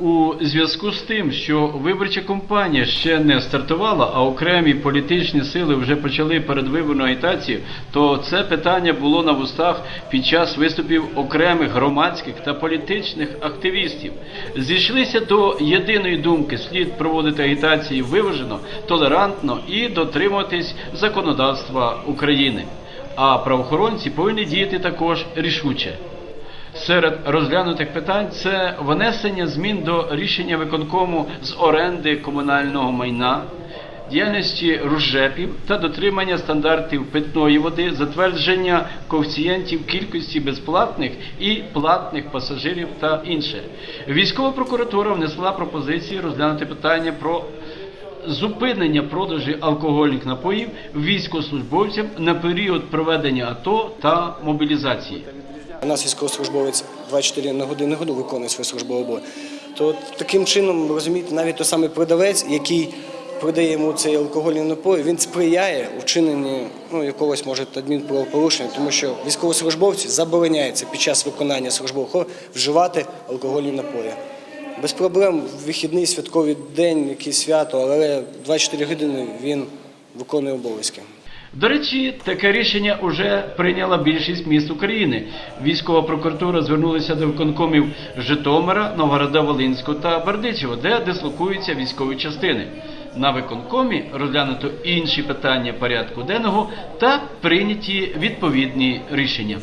У зв'язку з тим, що виборча кампанія ще не стартувала, а окремі політичні сили вже почали передвиборну агітацію, то це питання було на вустах під час виступів окремих громадських та політичних активістів. Зійшлися до єдиної думки: слід проводити агітацію виважено, толерантно і дотримуватись законодавства України. А правоохоронці повинні діяти також рішуче. Серед розглянутих питань це внесення змін до рішення виконкому з оренди комунального майна, діяльності ружепів та дотримання стандартів питної води, затвердження коефіцієнтів кількості безплатних і платних пасажирів та інше. Військова прокуратура внесла пропозиції розглянути питання про зупинення продажу алкогольних напоїв військовослужбовцям на період проведення АТО та мобілізації. У нас військовослужбовець 24 на годину году виконує свій службовий обов'язок. То таким чином, розумієте, навіть той самий продавець, який продає йому цей алкогольний напій, він сприяє у вчиненні ну, якогось може адмінправопорушення, тому що військовослужбовці забороняється під час виконання службового вживати алкогольні напої. Без проблем вихідний святковий день, якийсь свято, але 24 години він виконує обов'язки. До речі, таке рішення вже прийняла більшість міст України. Військова прокуратура звернулася до виконкомів Житомира, Новгорода Волинського та Бердичева, де дислокуються військові частини. На виконкомі розглянуто інші питання порядку денного та прийняті відповідні рішення.